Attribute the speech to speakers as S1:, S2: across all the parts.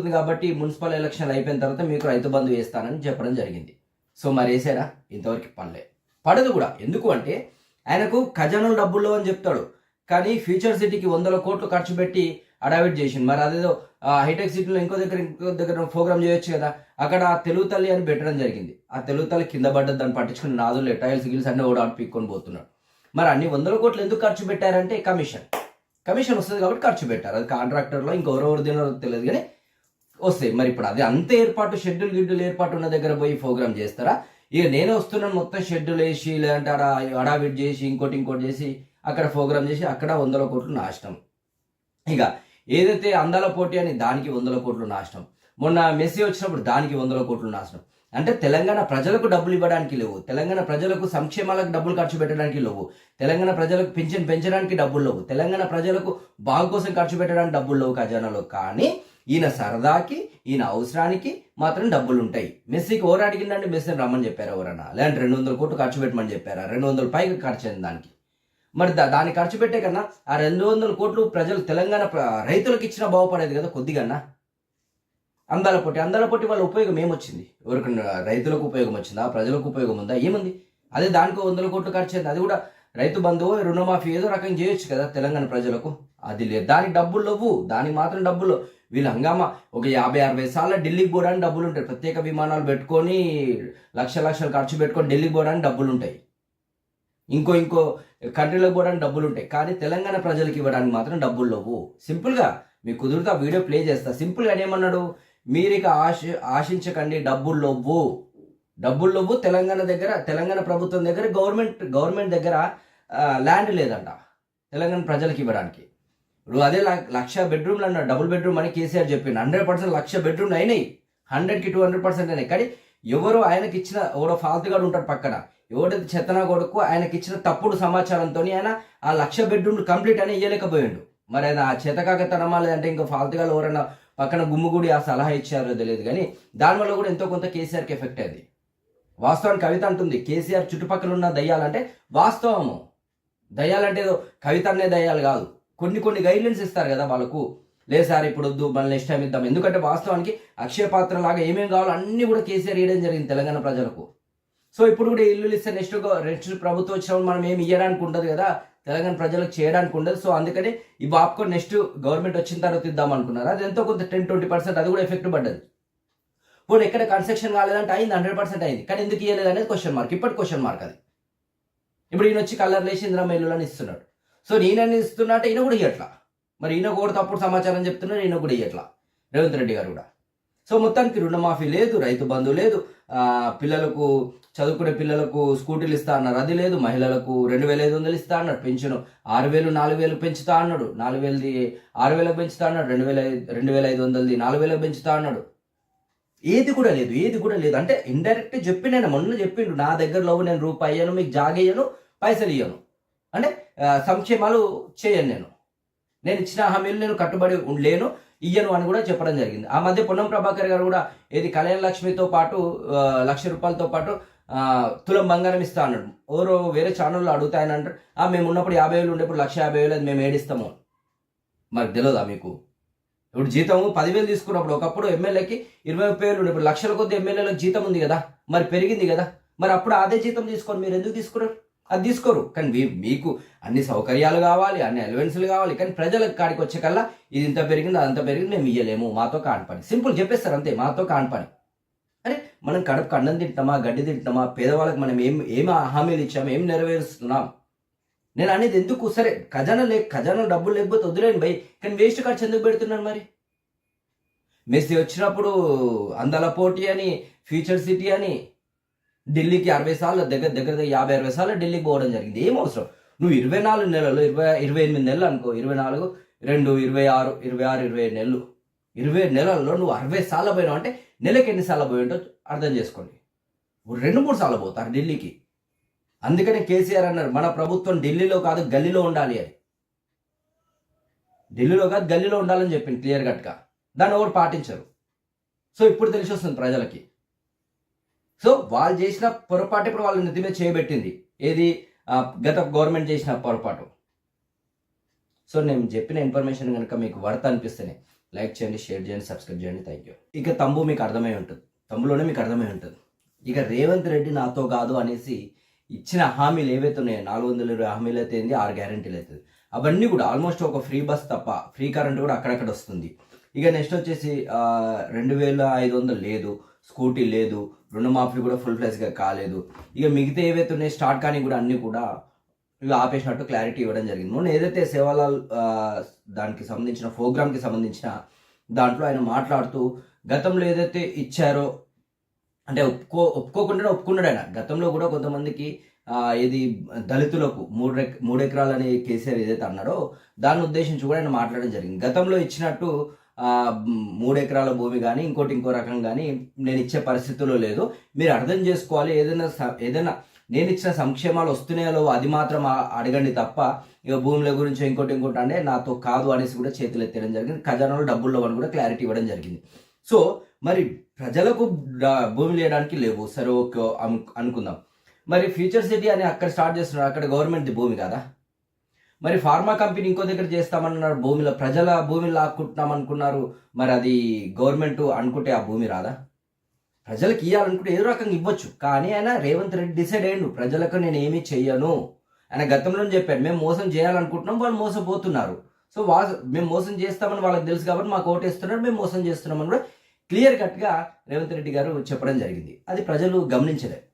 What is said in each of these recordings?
S1: ఉంది కాబట్టి municipal election అయిపోయిన తర్వాత మీకు రైతు బంధు వేస్తానని చెప్పడం జరిగింది. సో మరి వేసారా? ఇంతవరకు పనిలే పడదు కూడా. ఎందుకు అంటే ఆయనకు ఖజానాలు డబ్బుల్లో అని చెప్తాడు. కానీ ఫ్యూచర్ సిటీకి వందల కోట్లు ఖర్చు పెట్టి అడావిట్ చేసింది మరి అదేదో హైటెక్ సిటీలో ఇంకో దగ్గర ఇంకో దగ్గర ప్రోగ్రామ్ చేయొచ్చు కదా. అక్కడ ఆ తెలుగు తల్లి అని పెట్టడం జరిగింది. ఆ తెలుగు తల్లి కింద పడ్డది దాన్ని పట్టించుకుని నాదులే టైల్స్ గిల్స్ అన్నీ ఓడాడు పీక్కొని పోతున్నాడు. మరి అన్ని వందల కోట్లు ఎందుకు ఖర్చు పెట్టారంటే కమిషన్. కమిషన్ వస్తుంది కాబట్టి ఖర్చు పెట్టారు. అది కాంట్రాక్టర్లో ఇంకెవరెవరు తినారో తెలియదు కానీ వస్తాయి మరి ఇప్పుడు అది అంత ఏర్పాటు షెడ్యూల్ గిడ్యూల్ ఏర్పాటు ఉన్న దగ్గర పోయి ప్రోగ్రామ్ చేస్తారా? ఇక నేనే వస్తున్నాను మొత్తం షెడ్యూల్ వేసి లేదంటే అడా అడావిట్ చేసి ఇంకోటి ఇంకోటి చేసి అక్కడ ప్రోగ్రామ్ చేసి అక్కడ వందల కోట్లు నాశనం. ఇక ఏదైతే అందాల పోటీ అని దానికి వందల కోట్లు నాశనం. మొన్న మెస్సీ వచ్చినప్పుడు దానికి వందల కోట్లు నాశనం. అంటే తెలంగాణ ప్రజలకు డబ్బులు ఇవ్వడానికి లేవు. తెలంగాణ ప్రజలకు సంక్షేమాలకు డబ్బులు ఖర్చు పెట్టడానికి లేవు. తెలంగాణ ప్రజలకు పెన్షన్ పెంచడానికి డబ్బులు లేవు. తెలంగాణ ప్రజలకు బాగు కోసం ఖర్చు పెట్టడానికి డబ్బులు లేవు ఖజానాలో. కానీ ఈయన సరదాకి ఈయన అవసరానికి మాత్రం డబ్బులు ఉంటాయి మెస్సీకి ఎవరు అడిగిందంటే మెస్సీని రమ్మని చెప్పారు ఎవరన్నా? లేదంటే రెండు వందల కోట్లు ఖర్చు పెట్టమని చెప్పారా? రెండు వందల పైగా ఖర్చు అయింది దానికి. మరి దా- దాన్ని ఖర్చు పెట్టే కన్నా ఆ రెండు వందల కోట్లు ప్రజలు తెలంగాణ రైతులకు ఇచ్చిన బాగుపడేది కదా కొద్దిగా అందాల పొట్టి అందాల పొట్టి వాళ్ళ ఉపయోగం ఏమొచ్చింది? ఎవరికి రైతులకు ఉపయోగం వచ్చిందా? ప్రజలకు ఉపయోగం ఉందా? ఏముంది? అదే దానికి వందల కోట్లు ఖర్చు అయింది. అది కూడా రైతు బంధువు రుణమాఫీ ఏదో రకం చేయొచ్చు కదా తెలంగాణ ప్రజలకు. అది లేదు. దానికి డబ్బులు లేవు. దానికి మాత్రం డబ్బులు వీళ్ళు హంగామా ఒక యాభై అరవై సార్లు ఢిల్లీకి పోవడానికి డబ్బులు ఉంటాయి. ప్రత్యేక విమానాలు పెట్టుకొని లక్ష లక్షలు ఖర్చు పెట్టుకొని ఢిల్లీకి పోవడానికి డబ్బులు ఉంటాయి. ఇంకో ఇంకో కంట్రీలకు పోవడానికి డబ్బులు ఉంటాయి. కానీ తెలంగాణ ప్రజలకు ఇవ్వడానికి మాత్రం డబ్బులు లేవు. సింపుల్గా మీకు కుదురుతా వీడియో ప్లే చేస్తా. సింపుల్గా ఏమన్నాడు? మీరు ఇక ఆశ ఆశించకండి. డబ్బులు లేవు. డబ్బులు లేవు తెలంగాణ దగ్గర తెలంగాణ ప్రభుత్వం దగ్గర గవర్నమెంట్ గవర్నమెంట్ దగ్గర ల్యాండ్ లేదంట. తెలంగాణ ప్రజలకు ఇవ్వడానికి. ఇప్పుడు అదే లక్ష బెడ్రూమ్లు అన్న డబుల్ బెడ్రూమ్ అని కేసీఆర్ చెప్పిండు. హండ్రెడ్ పర్సెంట్ లక్ష బెడ్రూమ్లు అయినాయి. హండ్రెడ్కి టూ హండ్రెడ్ పర్సెంట్ అయినాయి. కానీ ఎవరు ఆయనకి ఇచ్చిన ఎవరో ఫాల్తుగాడు ఉంటాడు పక్కన. ఎవడైతే చెత్తనా కొడుకు ఆయనకి ఇచ్చిన తప్పుడు సమాచారంతో ఆయన ఆ లక్ష బెడ్రూమ్లు కంప్లీట్ అని ఇయ్యలేకపోయాడు. మరి ఆయన ఆ చేతకాకతనమా లేదంటే ఇంకా ఫాల్తుగా ఎవరైనా పక్కన గుమ్ముగుడి ఆ సలహా ఇచ్చారో తెలియదు. కానీ దానివల్ల కూడా ఎంతో కొంత కేసీఆర్కి ఎఫెక్ట్ అయింది వాస్తవానికి కవిత అంటుంది కేసీఆర్ చుట్టుపక్కల ఉన్న దయ్యాలంటే వాస్తవము. దయ్యాలంటే ఏదో కవిత అనే దయ్యాలు కాదు. కొన్ని కొన్ని గైడ్లైన్స్ ఇస్తారు కదా వాళ్ళకు. లేదు సార్ ఇప్పుడు వద్దు మళ్ళీ నెక్స్ట్ టైం ఇద్దాం ఎందుకంటే వాస్తవానికి అక్షయ పాత్ర లాగా ఏమేమి కావాలో అన్ని కూడా కేసీఆర్ ఇవ్వడం జరిగింది తెలంగాణ ప్రజలకు. సో ఇప్పుడు కూడా ఇల్లు ఇస్తే నెక్స్ట్ నెక్స్ట్ ప్రభుత్వం వచ్చినప్పుడు మనం ఏమి ఇవ్వడానికి ఉండదు కదా. తెలంగాణ ప్రజలకు చేయడానికి ఉండదు. సో అందుకని ఈ బాప్కో నెక్స్ట్ గవర్నమెంట్ వచ్చిన తర్వాత ఇద్దాం అనుకున్నారు? అది ఎంతో కొంత టెన్ ట్వంటీ పర్సెంట్ అది కూడా ఎఫెక్ట్ పడ్డది. ఇప్పుడు ఎక్కడ కన్స్ట్రక్షన్ కాలేదంటే అయింది హండ్రెడ్ పర్సెంట్ అయింది. కానీ ఎందుకు ఇవ్వలేదు అనేది క్వశ్చన్ మార్క్ ఇప్పటి క్వశ్చన్ మార్క్ అది. ఇప్పుడు ఈయన వచ్చి కలర్ లేచి ఇందిరా ఇల్లు అని ఇస్తున్నాడు. సో నేనని ఇస్తున్నా అంటే ఈయన కూడా ఇవ్వట్లా మరి ఈయన కూడా తప్పుడు సమాచారం చెప్తున్నాడు ఈయన కూడా ఇవ్వట్లా రేవంత్ రెడ్డి గారు కూడా. సో మొత్తానికి రుణమాఫీ లేదు రైతు బంధు లేదు. పిల్లలకు చదువుకునే పిల్లలకు స్కూటీలు ఇస్తా అన్నారు. అది లేదు. మహిళలకు రెండు వేల ఐదు వందలు ఇస్తా అన్నాడు. పెన్షన్ ఆరు వేలు నాలుగు వేలు పెంచుతా అన్నాడు. నాలుగు వేలది ఆరు వేలకు పెంచుతా అన్నాడు. రెండు వేల ఐదు- రెండు వేల ఐదు వందలది నాలుగు వేలకు పెంచుతా అన్నాడు. ఏది కూడా లేదు ఏది కూడా లేదు. అంటే ఇండైరెక్ట్ చెప్పి నేను మొన్న చెప్పిండు నా దగ్గరలో నేను రూపాయి అయ్యాను మీకు జాగేయను పైసలు ఇయ్యను. అంటే సంక్షేమాలు చేయను నేను. నేను ఇచ్చిన హామీలు నేను కట్టుబడి లేను ఇయ్యను అని కూడా చెప్పడం జరిగింది. ఆ మధ్య పొన్నం ప్రభాకర్ గారు కూడా ఏది కళ్యాణ లక్ష్మితో పాటు లక్ష రూపాయలతో పాటు తులం బంగారం ఇస్తా అన్నాడు. ఎవరో వేరే ఛానల్లో అడుగుతాయని అంటారు ఆ మేము ఉన్నప్పుడు యాభై వేలు ఉండేప్పుడు లక్ష యాభై వేలు అది మేము ఏడిస్తాము. మరి తెలియదా మీకు? ఇప్పుడు జీతం పదివేలు తీసుకున్నప్పుడు ఒకప్పుడు ఎమ్మెల్యేకి ఇరవై ముప్పై వేలు ఇప్పుడు లక్షల కొద్ది ఎమ్మెల్యేలకు జీతం ఉంది కదా మరి పెరిగింది కదా మరి అప్పుడు అదే జీతం తీసుకొని మీరు ఎందుకు తీసుకున్నారు? అది తీసుకోరు. కానీ మీ- మీకు అన్ని సౌకర్యాలు కావాలి అన్ని అలవెన్సులు కావాలి కానీ ప్రజలకు కాడికి వచ్చే కల్లా ఇది ఇంత పెరిగింది అదంతా పెరిగింది మేము ఇయ్యలేము మాతో కాన్పని సింపుల్ చెప్పేస్తారు అంతే మాతో కాన్పని అరే మనం కడుపు అన్నం తింటామా గడ్డి తింటామా పేదవాళ్ళకి మనం ఏం ఏం హామీలు ఇచ్చాము ఏం నెరవేరుస్తున్నాం? నేను అనేది ఎందుకు? సరే ఖజానా లే ఖజానా డబ్బులు లేకపోతే వదిలేను భయ్. కానీ వేస్ట్ ఖర్చు ఎందుకు పెడుతున్నాను మరి? మెస్సీ వచ్చినప్పుడు అందాల పోటీ అని ఫ్యూచర్ సిటీ అని ఢిల్లీకి అరవై సార్లు దగ్గర దగ్గర దగ్గర యాభై అరవై సార్లు ఢిల్లీకి పోవడం జరిగింది. ఏం అవసరం? నువ్వు ఇరవై నాలుగు నెలలు ఇరవై ఇరవై ఎనిమిది నెలలు అనుకో ఇరవై నాలుగు రెండు ఇరవై ఆరు ఇరవై ఆరు ఇరవై ఏడు నెలలు. ఇరవై నెలల్లో నువ్వు అరవై సార్లు పోయినావు అంటే నెలకి ఎన్నిసార్లు పోయి ఉంటావు? అర్థం చేసుకోండి. రెండు మూడు సార్లు పోతారు ఢిల్లీకి. అందుకనే కేసీఆర్ అన్నారు మన ప్రభుత్వం ఢిల్లీలో కాదు గల్లీలో ఉండాలి అని. ఢిల్లీలో కాదు గల్లీలో ఉండాలని చెప్పింది క్లియర్ కట్గా. దాన్ని ఎవరు పాటించరు. సో ఇప్పుడు తెలిసి వస్తుంది ప్రజలకి. సో వాళ్ళు చేసిన పొరపాటు ఇప్పుడు వాళ్ళు నెత్తి మీద చేయబెట్టింది ఏది? గత గవర్నమెంట్ చేసిన పొరపాటు. సో నేను చెప్పిన ఇన్ఫర్మేషన్ కనుక మీకు వర్త్ అనిపిస్తేనే లైక్ చేయండి షేర్ చేయండి సబ్స్క్రైబ్ చేయండి థ్యాంక్ యూ. ఇక తంబు మీకు అర్థమై ఉంటుంది. తమ్ములోనే మీకు అర్థమై ఉంటుంది. ఇక రేవంత్ రెడ్డి నాతో కాదు అనేసి ఇచ్చిన హామీలు ఏవైతే ఉన్నాయో నాలుగు వందల ఇరవై హామీలు అయితే ఏంది? ఆరు గ్యారంటీలు అవుతుంది అవన్నీ కూడా ఆల్మోస్ట్ ఒక ఫ్రీ బస్ తప్ప ఫ్రీ కరెంట్ కూడా అక్కడక్కడ వస్తుంది. ఇక నెక్స్ట్ వచ్చేసి రెండు వేల ఐదు వందలు లేదు స్కూటీ లేదు రుణమాఫీ కూడా ఫుల్ ప్రైస్గా కాలేదు. ఇక మిగతా ఏవైతే ఉన్నాయో స్టార్ట్ కానీ కూడా అన్నీ కూడా ఇవి ఆపేసినట్టు క్లారిటీ ఇవ్వడం జరిగింది. మొన్న ఏదైతే సేవాలాల్ దానికి సంబంధించిన ప్రోగ్రామ్కి సంబంధించిన దాంట్లో ఆయన మాట్లాడుతూ గతంలో ఏదైతే ఇచ్చారో అంటే ఒప్పుకో ఒప్పుకోకుండా ఒప్పుకున్నాడు ఆయన గతంలో కూడా కొంతమందికి ఇది దళితులకు మూడు మూడు ఎకరాలు అనే కేసీఆర్ ఏదైతే అన్నాడో దాన్ని ఉద్దేశించి కూడా ఆయన మాట్లాడడం జరిగింది. గతంలో ఇచ్చినట్టు మూడు ఎకరాల భూమి కానీ ఇంకోటి ఇంకో రకం కానీ నేను ఇచ్చే పరిస్థితుల్లో లేదు. మీరు అర్థం చేసుకోవాలి. ఏదైనా స- ఏదైనా నేను ఇచ్చిన సంక్షేమాలు వస్తున్నాయో అది మాత్రం అడగండి తప్ప ఇక భూముల గురించి ఇంకోటి ఇంకోటి అంటే నాతో కాదు అనేసి కూడా చేతులు ఎత్తడం జరిగింది. ఖజానాలో డబ్బుల్లో అని కూడా క్లారిటీ ఇవ్వడం జరిగింది. సో మరి ప్రజలకు భూమి వేయడానికి లేవు. సరే ఓకే అనుకుందాం. మరి ఫ్యూచర్ సిటీ అని అక్కడ స్టార్ట్ చేస్తున్నారు. అక్కడ గవర్నమెంట్ది భూమి కదా? మరి ఫార్మా కంపెనీ ఇంకో దగ్గర చేస్తామన్నారు. భూమిలో ప్రజల భూమిని లాక్కుంటున్నాం అనుకున్నారు మరి అది గవర్నమెంట్ అనుకుంటే ఆ భూమి రాదా? ప్రజలకు ఇవ్వాలనుకుంటే ఏదో రకంగా ఇవ్వచ్చు. కానీ ఆయన రేవంత్ రెడ్డి డిసైడ్ అయ్యండు. ప్రజలకు నేను ఏమీ చెయ్యను. ఆయన గతంలో చెప్పాడు మేము మోసం చేయాలనుకుంటున్నాం. వాళ్ళు మోసపోతున్నారు. సో వా మేము మోసం చేస్తామని వాళ్ళకి తెలుసు కాబట్టి మాకు ఓటేస్తున్నారు. మేము మోసం చేస్తున్నామని కూడా క్లియర్ కట్గా రేవంత్ రెడ్డి గారు చెప్పడం జరిగింది. అది ప్రజలు గమనించలేదు.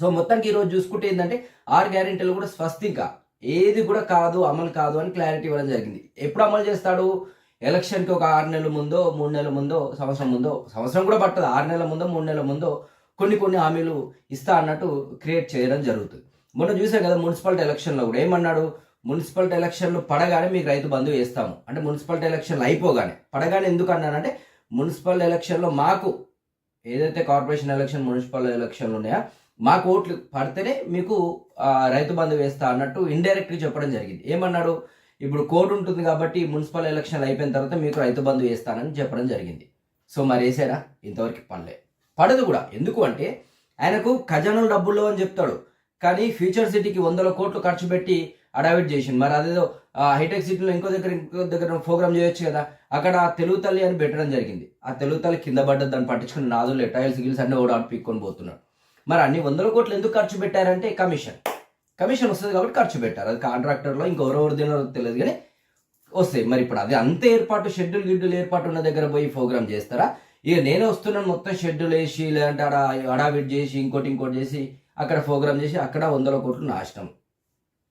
S1: సో మొత్తానికి ఈరోజు చూసుకుంటే ఏంటంటే ఆరు గ్యారెంటీలు కూడా స్వస్తిగా ఏది కూడా కాదు అమలు కాదు అని క్లారిటీ ఇవ్వడం జరిగింది. ఎప్పుడు అమలు చేస్తాడు? ఎలక్షన్కి ఒక ఆరు నెలల ముందో మూడు నెలల ముందో సంవత్సరం ముందో సంవత్సరం కూడా పట్టదు. ఆరు నెలల ముందో మూడు నెలల ముందో కొన్ని కొన్ని హామీలు ఇస్తా అన్నట్టు క్రియేట్ చేయడం జరుగుతుంది. మొన్న చూసాం కదా మున్సిపాలిటీ ఎలక్షన్లో కూడా ఏమన్నాడు? మున్సిపాలిటీ ఎలక్షన్లు పడగానే మీకు రైతు బంధు వేస్తాము. అంటే మున్సిపాలిటీ ఎలక్షన్లు అయిపోగానే. పడగానే ఎందుకు అన్నానంటే మున్సిపల్ ఎలక్షన్లో మాకు ఏదైతే కార్పొరేషన్ ఎలక్షన్ మున్సిపల్ ఎలక్షన్లు ఉన్నాయో మాకు ఓట్లు పడితేనే మీకు రైతు బంధు వేస్తా అన్నట్టు ఇండైరెక్ట్గా చెప్పడం జరిగింది. ఏమన్నాడు? ఇప్పుడు కోర్టు ఉంటుంది కాబట్టి మున్సిపల్ ఎలక్షన్లు అయిపోయిన తర్వాత మీకు రైతు బంధు వేస్తానని చెప్పడం జరిగింది. సో మరి వేసారా? ఇంతవరకు పడలే. పడదు కూడా. ఎందుకు అంటే ఆయనకు ఖజానాలు డబ్బుల్లో అని చెప్తాడు. కానీ ఫ్యూచర్ సిటీకి వందల కోట్లు ఖర్చు పెట్టి అడావిట్ చేసింది. మరి అదేదో హైటెక్ సిటీలో ఇంకో దగ్గర ఇంకో దగ్గర ప్రోగ్రామ్ చేయొచ్చు కదా అక్కడ తెలుగు తల్లి అని పెట్టడం జరిగింది. ఆ తెలుగు తల్లి కింద పడ్డది దాన్ని పట్టించుకుని నాదులు టైల్స్ గిల్స్ అన్నీ కూడా పీక్కొని పోతున్నాడు మరి అన్ని వందల కోట్లు ఎందుకు ఖర్చు పెట్టారంటే కమిషన్. కమిషన్ వస్తుంది కాబట్టి ఖర్చు పెట్టారు. అది కాంట్రాక్టర్లో ఇంకెవరెవరు తినారో తెలియదు కానీ వస్తాయి. మరి ఇప్పుడు అది అంత ఏర్పాటు షెడ్యూల్ గిడ్యూల్ ఏర్పాటు ఉన్న దగ్గర పోయి ప్రోగ్రామ్ చేస్తారా? ఇక నేను వస్తున్నాను మొత్తం షెడ్యూల్ వేసి లేదంటే ఆడ అడావిట్ చేసి ఇంకోటి ఇంకోటి చేసి అక్కడ ప్రోగ్రామ్ చేసి అక్కడ వందల కోట్లు నాశనం.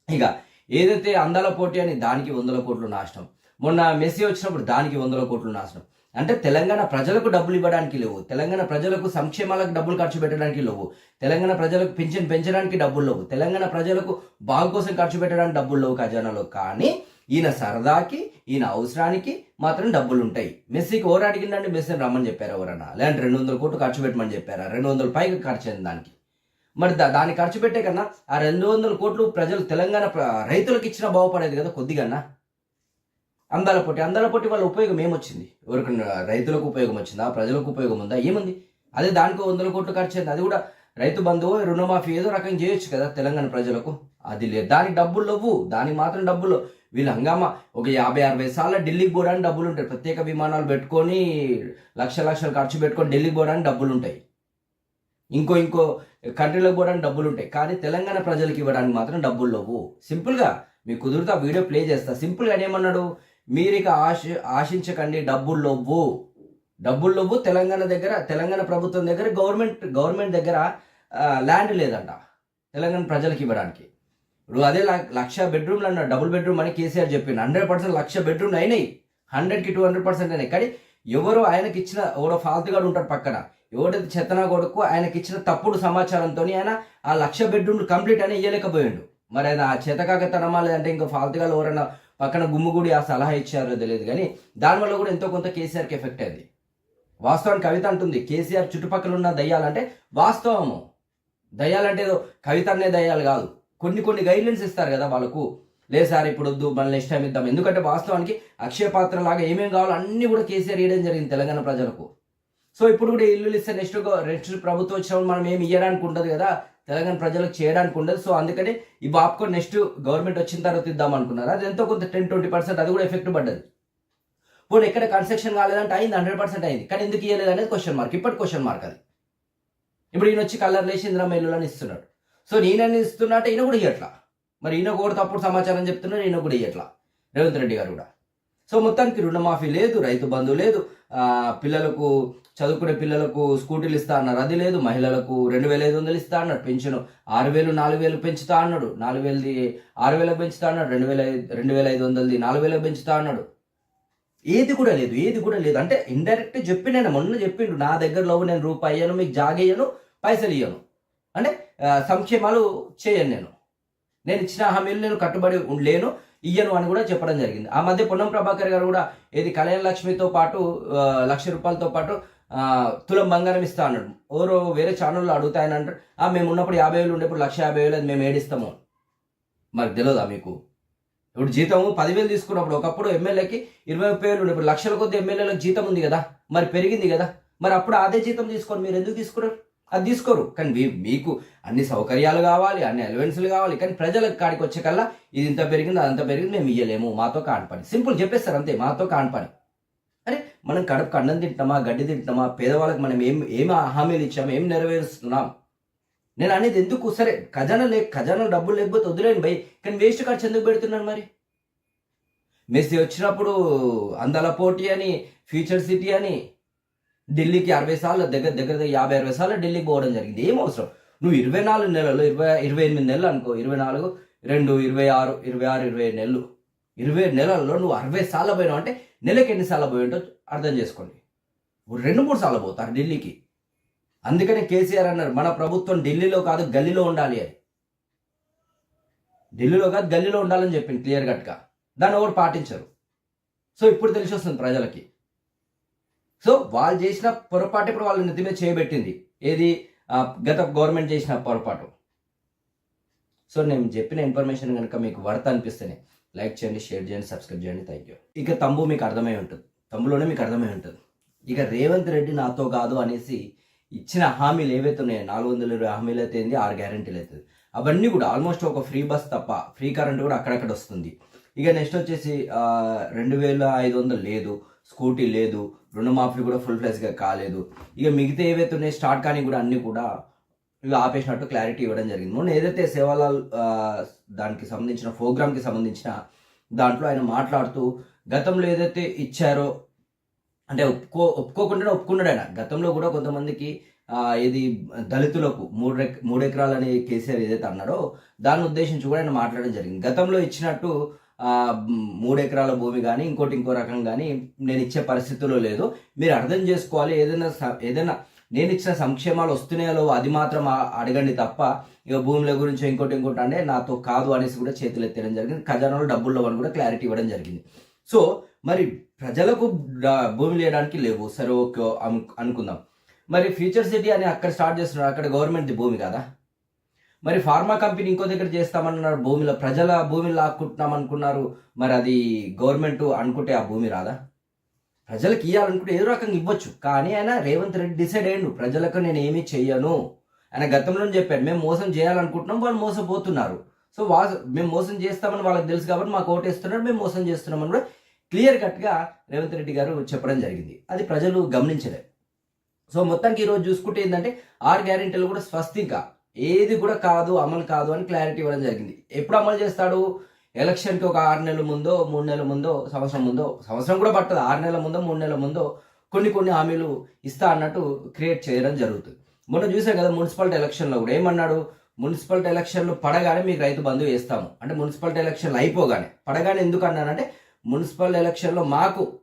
S1: ఇక ఏదైతే అందాల పోటీ అని దానికి వందల కోట్లు నాశనం. మొన్న మెస్సీ వచ్చినప్పుడు దానికి వందల కోట్లు నాశనం. అంటే తెలంగాణ ప్రజలకు డబ్బులు ఇవ్వడానికి లేవు. తెలంగాణ ప్రజలకు సంక్షేమాలకు డబ్బులు ఖర్చు పెట్టడానికి లేవు. తెలంగాణ ప్రజలకు పెన్షన్ పెంచడానికి డబ్బులు లేవు. తెలంగాణ ప్రజలకు బాగు కోసం ఖర్చు పెట్టడానికి డబ్బులు లేవు ఖజానాలో. కానీ ఈయన సరదాకి ఈయన అవసరానికి మాత్రం డబ్బులు ఉంటాయి. మెస్సీకి ఎవరు మెస్సీని రమ్మని చెప్పారు ఎవరన్నా? లేదంటే రెండు వందల కోట్లు ఖర్చు పెట్టమని చెప్పారా? రెండు వందల పైగా ఖర్చు అయిన దానికి. మరి దా- దాన్ని ఖర్చు పెట్టే కన్నా ఆ రెండు వందల కోట్లు ప్రజలు తెలంగాణ రైతులకు ఇచ్చిన బాగుపడేది కదా కొద్దిగా అందాల పొట్టి అందాల పొట్టి వాళ్ళ ఉపయోగం ఏమొచ్చింది? ఎవరికి రైతులకు ఉపయోగం వచ్చిందా? ప్రజలకు ఉపయోగం ఉందా? ఏముంది? అదే దానికి వందల కోట్లు ఖర్చు అయింది. అది కూడా రైతు బంధువు రుణమాఫీ ఏదో రకం చేయొచ్చు కదా తెలంగాణ ప్రజలకు. అది లేదు. దానికి డబ్బులు లేవు. దానికి మాత్రం డబ్బులు వీళ్ళు హంగామా ఒక యాభై అరవై సార్లు ఢిల్లీకి పోవడానికి డబ్బులు ఉంటాయి ప్రత్యేక విమానాలు పెట్టుకొని లక్ష లక్షలు ఖర్చు పెట్టుకొని ఢిల్లీకి పోవడానికి డబ్బులు ఉంటాయి ఇంకో ఇంకో కంట్రీలకు పోవడానికి డబ్బులు ఉంటాయి. కానీ తెలంగాణ ప్రజలకు ఇవ్వడానికి మాత్రం డబ్బులు లేవు. సింపుల్గా మీకు కుదిరితే ఆ వీడియో ప్లే చేస్తా. సింపుల్గా ఏమన్నాడు? మీరు ఇక ఆశ ఆశించకండి డబ్బులు లేవు. డబ్బులు లేవు తెలంగాణ దగ్గర తెలంగాణ ప్రభుత్వం దగ్గర గవర్నమెంట్ గవర్నమెంట్ దగ్గర ల్యాండ్ లేదంట తెలంగాణ ప్రజలకు ఇవ్వడానికి. ఇప్పుడు అదే లక్ష బెడ్రూమ్లు అన్న డబుల్ బెడ్రూమ్ అని కేసీఆర్ చెప్పింది హండ్రెడ్ పర్సెంట్ లక్ష బెడ్రూమ్లు అయినాయి. హండ్రెడ్కి టూ హండ్రెడ్ పర్సెంట్ అయినాయి. కానీ ఎవరో ఆయనకి ఇచ్చిన ఎవరో ఫాల్తుగాడు ఉంటాడు పక్కన. ఎవడైతే చెత్తన కొడుకు ఆయనకి ఇచ్చిన తప్పుడు సమాచారంతో ఆయన ఆ లక్ష బెడ్రూమ్ కంప్లీట్ అని ఇయ్యలేకపోయాడు. మరి ఆయన ఆ చేతకాకతనమా లేదంటే ఇంకా ఫాల్తుగా ఎవరైనా పక్కన గుమ్ముగుడి ఆ సలహా ఇచ్చారో తెలియదు కానీ దానివల్ల కూడా ఎంతో కొంత కేసీఆర్కి ఎఫెక్ట్ అయింది. వాస్తవానికి కవిత అంటుంది కేసీఆర్ చుట్టుపక్కల ఉన్న దయ్యాలంటే వాస్తవము. దయ్యాలంటే ఏదో కవిత అనే దయ్యాలు కాదు. కొన్ని కొన్ని గైడ్లైన్స్ ఇస్తారు కదా వాళ్ళకు. లేదు సార్ ఇప్పుడు వద్దు మళ్ళీ నెక్స్ట్ టైం ఇద్దాం. ఎందుకంటే వాస్తవానికి అక్షయ పాత్ర లాగా ఏమేమి కావాలో అన్ని కూడా కేసీఆర్ ఇవ్వడం జరిగింది తెలంగాణ ప్రజలకు. సో ఇప్పుడు కూడా ఇల్లులు ఇస్తే నెక్స్ట్ నెక్స్ట్ ప్రభుత్వం వచ్చినప్పుడు మనం ఏమి ఇవ్వడానికి ఉండదు కదా. తెలంగాణ ప్రజలకు చేయడానికి ఉండదు. సో అందుకని ఈ బాప్కో నెక్స్ట్ గవర్నమెంట్ వచ్చిన తర్వాత ఇద్దాం అనుకున్నారు? అది ఎంతో కొంత టెన్ ట్వంటీ పర్సెంట్ అది కూడా ఎఫెక్ట్ పడ్డది. పోనీ ఎక్కడ కన్స్ట్రక్షన్ కాలేదంటే అయింది హండ్రెడ్ పర్సెంట్ అయింది. కానీ ఎందుకు ఇవ్వలేదు అనేది క్వశ్చన్ మార్క్ ఇప్పటి క్వశ్చన్ మార్క్ అది. ఇప్పుడు ఈయన వచ్చి కలర్ లేచి ఇందిరా ఇల్లులని ఇస్తున్నాడు. సో నేనని అంటే ఈయన కూడా ఇవ్వట్లా మరి ఈయన కూడా తప్పుడు సమాచారం చెప్తున్నాడు ఈయన కూడా ఇవ్వట్లా రేవంత్ రెడ్డి గారు కూడా. సో మొత్తానికి రుణమాఫీ లేదు రైతు బంధు లేదు. పిల్లలకు చదువుకునే పిల్లలకు స్కూటీలు ఇస్తా అన్నారు. అది లేదు మహిళలకు రెండు వేల ఐదు వందలు ఇస్తా అన్నాడు. పెన్షన్ ఆరు వేలు నాలుగు వేలు పెంచుతా అన్నాడు. నాలుగు వేలది ఆరు వేలకు పెంచుతా అన్నాడు. రెండు వేల రెండు వేల ఐదు వందలది నాలుగు వేలకు పెంచుతా అన్నాడు. ఏది కూడా లేదు ఏది కూడా లేదు. అంటే ఇండైరెక్ట్ చెప్పి నేను మొన్న చెప్పిండు నా దగ్గరలో నేను రూపాయి అయ్యాను మీకు జాగేయను పైసలు ఇయ్యను. అంటే సంక్షేమాలు చేయను నేను. నేను ఇచ్చిన హామీలు నేను కట్టుబడి లేను. ఇయ్యను అని కూడా చెప్పడం జరిగింది. ఆ మధ్య పొన్నం ప్రభాకర్ గారు కూడా ఏది కళ్యాణ లక్ష్మితో పాటు లక్ష రూపాయలతో పాటు తులం బంగారం ఇస్తా అన్నాడు. ఓరో వేరే ఛానల్లో అడుగుతాయని అంటారు ఆ మేము ఉన్నప్పుడు యాభై వేలు ఉండేప్పుడు లక్ష యాభై వేలు అది మేము ఏడిస్తాము. మరి తెలియదా మీకు? ఇప్పుడు జీతం పదివేలు తీసుకున్నప్పుడు ఒకప్పుడు ఎమ్మెల్యేకి ఇరవై ముప్పై వేలు ఉండే ఇప్పుడు లక్షల కొద్ది ఎమ్మెల్యేలకు జీతం ఉంది కదా? మరి పెరిగింది కదా? మరి అప్పుడు అదే జీతం తీసుకొని మీరు ఎందుకు తీసుకున్నారు? అది తీసుకోరు. కానీ మీకు అన్ని సౌకర్యాలు కావాలి అన్ని అలవెన్స్లు కావాలి కానీ ప్రజలకు కాడికి వచ్చే కల్లా ఇది ఇంత పెరిగింది అదంత పెరిగింది మేము ఇయ్యలేము మాతో కాని పని సింపుల్ చెప్పేస్తారు అంతే మాతో కాని పని అరే మనం కడుపుకు అన్నం తింటున్నామా గడ్డి తింటున్నామా పేదవాళ్ళకి మనం ఏం ఏం హామీలు ఇచ్చాము ఏం నెరవేరుస్తున్నాం? నేను అనేది ఎందుకు? సరే ఖజానా లే ఖజానా డబ్బులు లేకపోతే వదిలేను భయ్ కానీ వేస్ట్ ఖర్చు ఎందుకు పెడుతున్నాను మరి? మెస్సీ వచ్చినప్పుడు అందాల పోటీ అని ఫ్యూచర్ సిటీ అని ఢిల్లీకి అరవై సార్లు దగ్గర దగ్గర దగ్గర యాభై అరవై సార్లు ఢిల్లీకి పోవడం జరిగింది. ఏం అవసరం? నువ్వు ఇరవై నాలుగు నెలలు ఇరవై ఇరవై ఎనిమిది నెలలు అనుకో ఇరవై నాలుగు రెండు ఇరవై ఆరు ఇరవై ఆరు ఇరవై ఏడు నెలలు. ఇరవై నెలల్లో నువ్వు అరవై సార్లు పోయినావు అంటే నెలకి ఎన్నిసార్లు పోయి ఉంటావు అర్థం చేసుకోండి. రెండు మూడు సార్లు పోతారు ఢిల్లీకి. అందుకనే కేసీఆర్ అన్నారు మన ప్రభుత్వం ఢిల్లీలో కాదు గల్లీలో ఉండాలి అని. ఢిల్లీలో కాదు గల్లీలో ఉండాలని చెప్పింది క్లియర్ కట్గా. దాన్ని ఎవరు పాటించరు? సో ఇప్పుడు తెలిసి వస్తుంది ప్రజలకి. సో వాళ్ళు చేసిన పొరపాటు ఇప్పుడు వాళ్ళ నెత్తి మీద చేయబెట్టింది ఏది గత గవర్నమెంట్ చేసిన పొరపాటు. సో నేను చెప్పిన ఇన్ఫర్మేషన్ కనుక మీకు వర్త్ అనిపిస్తేనే లైక్ చేయండి షేర్ చేయండి సబ్స్క్రైబ్ చేయండి. థ్యాంక్ యూ ఇక తంబు మీకు అర్థమై ఉంటుంది. తంబులోనే మీకు అర్థమై ఉంటుంది. ఇక రేవంత్ రెడ్డి నాతో కాదు అనేసి ఇచ్చిన హామీలు ఏవైతే ఉన్నాయో నాలుగు వందల ఇరవై హామీలు అయితే ఏంది? ఆరు గ్యారంటీలు అవుతుంది అవన్నీ కూడా ఆల్మోస్ట్ ఒక ఫ్రీ బస్ తప్ప ఫ్రీ కరెంట్ కూడా అక్కడక్కడ వస్తుంది. ఇక నెక్స్ట్ వచ్చేసి రెండు వేల ఐదు వందలు లేదు స్కూటీ లేదు రుణమాఫీ కూడా ఫుల్ ఫ్లెజ్గా కాలేదు. ఇక మిగతా ఏవైతే ఉన్నాయి స్టార్ట్ కానీ కూడా అన్నీ కూడా ఇవి ఆపేసినట్టు క్లారిటీ ఇవ్వడం జరిగింది. మొన్న ఏదైతే సేవాలాల్ దానికి సంబంధించిన ప్రోగ్రామ్కి సంబంధించిన దాంట్లో ఆయన మాట్లాడుతూ గతంలో ఏదైతే ఇచ్చారో అంటే ఒప్పుకో ఒప్పుకోకుండా ఒప్పుకున్నాడు ఆయన. గతంలో కూడా కొంతమందికి ఇది దళితులకు మూడు ఎక్ మూడు ఎకరాలని కేసీఆర్ ఏదైతే అన్నాడో దాన్ని ఉద్దేశించి కూడా ఆయన మాట్లాడడం జరిగింది. గతంలో ఇచ్చినట్టు మూడు ఎకరాల భూమి కానీ ఇంకోటి ఇంకో రకం కానీ నేను ఇచ్చే పరిస్థితుల్లో లేదు. మీరు అర్థం చేసుకోవాలి. ఏదైనా స- ఏదైనా నేను ఇచ్చిన సంక్షేమాలు వస్తున్నాయో అది మాత్రం అడగండి తప్ప ఇక భూముల గురించి ఇంకోటి ఇంకోటి అంటే నాతో కాదు అనేసి కూడా చేతులు ఎత్తడం జరిగింది. ఖజానాలో డబ్బుల్లో అని కూడా క్లారిటీ ఇవ్వడం జరిగింది. సో మరి ప్రజలకు భూమి లేయడానికి లేవు. సరే ఓకే అనుకుందాం. మరి ఫ్యూచర్ సిటీ అని అక్కడ స్టార్ట్ చేస్తున్నారు. అక్కడ గవర్నమెంట్ది భూమి కదా? మరి ఫార్మా కంపెనీ ఇంకో దగ్గర చేస్తామన్నారు భూమిలో ప్రజల భూమిని లాక్కుంటున్నాం అనుకున్నారు మరి అది గవర్నమెంట్ అనుకుంటే ఆ భూమి రాదా? ప్రజలకు ఇవ్వాలనుకుంటే ఏదో రకంగా ఇవ్వచ్చు కానీ ఆయన రేవంత్ రెడ్డి డిసైడ్ అయ్యండు ప్రజలకు నేను ఏమీ చెయ్యను. ఆయన గతంలో చెప్పాడు మేము మోసం చేయాలనుకుంటున్నాం వాళ్ళు మోసపోతున్నారు. సో వా మేము మోసం చేస్తామని వాళ్ళకి తెలుసు కాబట్టి మాకు ఓటేస్తున్నారు మేము మోసం చేస్తున్నామని కూడా క్లియర్ కట్గా రేవంత్ రెడ్డి గారు చెప్పడం జరిగింది. అది ప్రజలు గమనించలేదు సో మొత్తానికి ఈరోజు చూసుకుంటే ఏంటంటే ఆరు గ్యారెంటీలు కూడా స్వస్తిగా ఏది కూడా కాదు అమలు కాదు అని క్లారిటీ ఇవ్వడం జరిగింది. ఎప్పుడు అమలు చేస్తాడు? ఎలక్షన్కి ఒక ఆరు నెలల ముందో మూడు నెలల ముందో సంవత్సరం ముందో సంవత్సరం కూడా పట్టదు. ఆరు నెలల ముందో మూడు నెలల ముందో కొన్ని కొన్ని హామీలు ఇస్తా అన్నట్టు క్రియేట్ చేయడం జరుగుతుంది. మొన్న చూసాం కదా మున్సిపాలిటీ ఎలక్షన్లో కూడా. ఏమన్నాడు? మున్సిపాలిటీ ఎలక్షన్లు పడగానే మీకు రైతు బంధు వేస్తాము. అంటే మున్సిపాలిటీ ఎలక్షన్లు అయిపోగానే. పడగానే ఎందుకు అన్నానంటే మున్సిపల్ ఎలక్షన్లో మాకు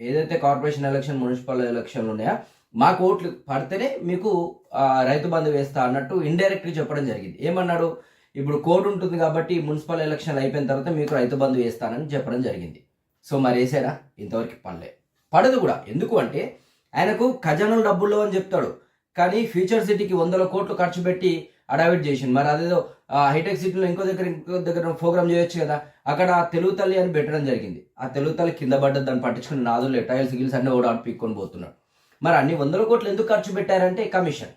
S1: ఏదైతే కార్పొరేషన్ ఎలక్షన్ మున్సిపల్ ఎలక్షన్లు ఉన్నాయో మాకు ఓట్లు పడితేనే మీకు రైతు బంధు వేస్తా అన్నట్టు ఇండైరెక్ట్గా చెప్పడం జరిగింది. ఏమన్నాడు? ఇప్పుడు కోర్టు ఉంటుంది కాబట్టి మున్సిపల్ ఎలక్షన్లు అయిపోయిన తర్వాత మీకు రైతు బంధు వేస్తానని చెప్పడం జరిగింది. సో మరి వేసారా? ఇంతవరకు పనిలే పడదు కూడా. ఎందుకు అంటే ఆయనకు ఖజానాలు డబ్బుల్లో అని చెప్తాడు. కానీ ఫ్యూచర్ సిటీకి వందల కోట్లు ఖర్చు పెట్టి అడావిట్ చేసింది మరి అదేదో హైటెక్ సిటీలో ఇంకో దగ్గర ఇంకో దగ్గర ప్రోగ్రామ్ చేయొచ్చు కదా? అక్కడ తెలుగు తల్లి అని పెట్టడం జరిగింది. ఆ తెలుగు తల్లి కింద పడ్డది దాన్ని పట్టించుకుని నాదులే టైల్స్ గిల్స్ అన్నీ కూడా పీక్కొని పోతున్నాడు. మరి అన్ని వందల కోట్లు ఎందుకు ఖర్చు పెట్టారంటే కమిషన్.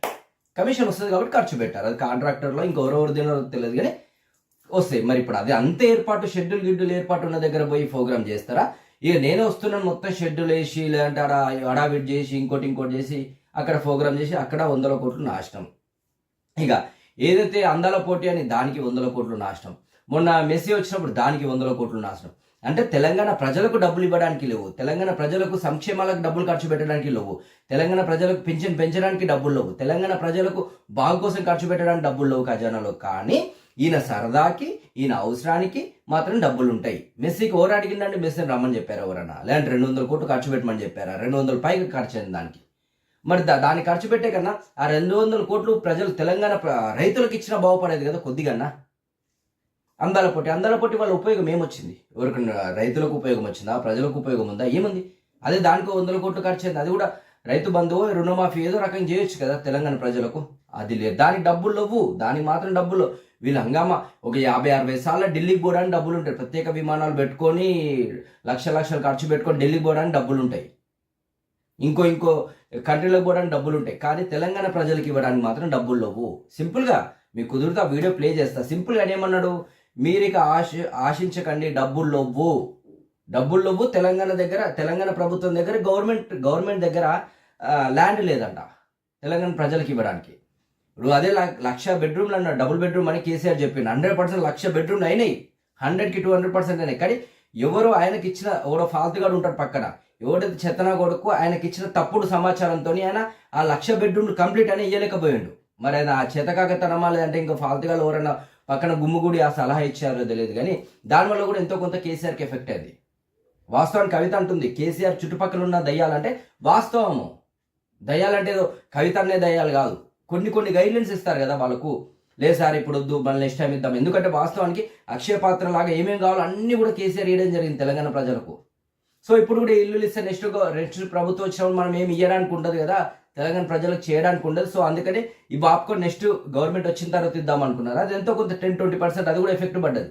S1: కమిషన్ వస్తుంది కాబట్టి ఖర్చు పెట్టారు. అది కాంట్రాక్టర్లో ఇంకెవరెవరు తినో తెలియదు కానీ వస్తాయి. మరి ఇప్పుడు అది అంత ఏర్పాటు షెడ్యూల్ గిడ్యూల్ ఏర్పాటు ఉన్న దగ్గర పోయి ప్రోగ్రామ్ చేస్తారా? ఇక నేనే వస్తున్నాను మొత్తం షెడ్యూల్ వేసి లేదంటే ఆడ అడావిట్ చేసి ఇంకోటి ఇంకోటి చేసి అక్కడ ప్రోగ్రామ్ చేసి అక్కడ వందల కోట్లు నాశనం. ఇక ఏదైతే అందాల పోటీ అని దానికి వందల కోట్లు నాశనం. మొన్న మెస్సీ వచ్చినప్పుడు దానికి వందల కోట్లు నాశనం. అంటే తెలంగాణ ప్రజలకు డబ్బులు ఇవ్వడానికి లేవు. తెలంగాణ ప్రజలకు సంక్షేమాలకు డబ్బులు ఖర్చు పెట్టడానికి లేవు. తెలంగాణ ప్రజలకు పెన్షన్ పెంచడానికి డబ్బులు లేవు. తెలంగాణ ప్రజలకు బాగు కోసం ఖర్చు పెట్టడానికి డబ్బులు లేవు ఖజానాలో. కానీ ఈయన సరదాకి ఈయన అవసరానికి మాత్రం డబ్బులు ఉంటాయి. మెస్సీకి ఓవర్ అడిగిందండి మెస్సీని రమ్మని చెప్పారు ఎవరన్నా. లేదంటే రెండు వందల కోట్లు ఖర్చు పెట్టమని చెప్పారా? రెండు వందల పైగా ఖర్చు అయింది దానికి. మరి దా దాన్ని ఖర్చు పెట్టే కన్నా ఆ రెండు వందల కోట్లు ప్రజలు తెలంగాణ రైతులకు ఇచ్చిన బాగుపడేది కదా కొద్దిగన్నా. అందాల పొట్టి అందాల పొట్టి వాళ్ళ ఉపయోగం ఏమొచ్చింది? ఎవరికి రైతులకు ఉపయోగం వచ్చిందా? ప్రజలకు ఉపయోగం ఉందా? ఏముంది? అదే దానికో వందల కోట్లు ఖర్చు అయింది. అది కూడా రైతు బంధువు రుణమాఫీ ఏదో రకం చేయొచ్చు కదా తెలంగాణ ప్రజలకు. అది లేదు. దానికి డబ్బులు లేవు. దానికి మాత్రం డబ్బులు వీళ్ళు హంగామా ఒక యాభై అరవై సార్లు ఢిల్లీకి పోవడానికి డబ్బులు ఉంటాయి. ప్రత్యేక విమానాలు పెట్టుకొని లక్ష లక్షలు ఖర్చు పెట్టుకొని ఢిల్లీకి పోవడానికి డబ్బులు ఉంటాయి. ఇంకో ఇంకో కంట్రీలకు పోవడానికి డబ్బులు ఉంటాయి. కానీ తెలంగాణ ప్రజలకు ఇవ్వడానికి మాత్రం డబ్బులు లేవు. సింపుల్గా మీకు కుదిరితే ఆ వీడియో ప్లే చేస్తా. సింపుల్గా ఏమన్నాడు? మీరు ఆశ ఆశించకండి డబ్బులు లేవు డబ్బులు లేవు తెలంగాణ దగ్గర తెలంగాణ ప్రభుత్వం దగ్గర గవర్నమెంట్ గవర్నమెంట్ దగ్గర ల్యాండ్ లేదంట. తెలంగాణ ప్రజలకు ఇవ్వడానికి. ఇప్పుడు అదే లక్ష బెడ్రూమ్లు అన్న డబుల్ బెడ్రూమ్ అని కేసీఆర్ చెప్పింది హండ్రెడ్ పర్సెంట్ లక్ష బెడ్రూమ్లు అయినాయి. హండ్రెడ్కి టూ హండ్రెడ్ పర్సెంట్ అయినాయి. కానీ ఎవరు ఆయనకి ఇచ్చిన ఎవరో ఫాల్తుగాడు ఉంటాడు పక్కన. ఎవడైతే చెత్తనా కొడుకు ఆయనకి ఇచ్చిన తప్పుడు సమాచారంతో ఆయన ఆ లక్ష బెడ్రూమ్లు కంప్లీట్ అని ఇయ్యలేకపోయాడు. మరి ఆయన ఆ చేతకాకతనమా లేదంటే ఇంకా ఫాల్తుగాలు ఎవరైనా పక్కన గుమ్ముగూడి ఆ సలహా ఇచ్చారో తెలియదు కానీ దానివల్ల కూడా ఎంతో కొంత కేసీఆర్కి ఎఫెక్ట్ అయింది వాస్తవానికి కవిత అంటుంది కేసీఆర్ చుట్టుపక్కల ఉన్న దయ్యాలంటే వాస్తవము. దయ్యాలంటే ఏదో కవిత అనే దయ్యాలు కాదు. కొన్ని కొన్ని గైడ్లైన్స్ ఇస్తారు కదా వాళ్ళకు. లేదు సార్ ఇప్పుడు వద్దు మళ్ళీ నెక్స్ట్ టైం ఇద్దాం ఎందుకంటే వాస్తవానికి అక్షయ పాత్ర లాగా ఏమేమి కావాలో అన్నీ కూడా కేసీఆర్ ఇవ్వడం జరిగింది తెలంగాణ ప్రజలకు. సో ఇప్పుడు కూడా ఇల్లు ఇస్తే నెక్స్ట్ నెక్స్ట్ ప్రభుత్వం వచ్చినప్పుడు మనం ఏమి ఇవ్వడానికి ఉండదు కదా. తెలంగాణ ప్రజలకు చేయడానికి ఉండదు. సో అందుకని ఈ బాప్కో నెక్స్ట్ గవర్నమెంట్ వచ్చిన తర్వాత ఇద్దాం అనుకున్నారు? అది ఎంతో కొంత టెన్ ట్వంటీ పర్సెంట్ అది కూడా ఎఫెక్ట్ పడ్డది.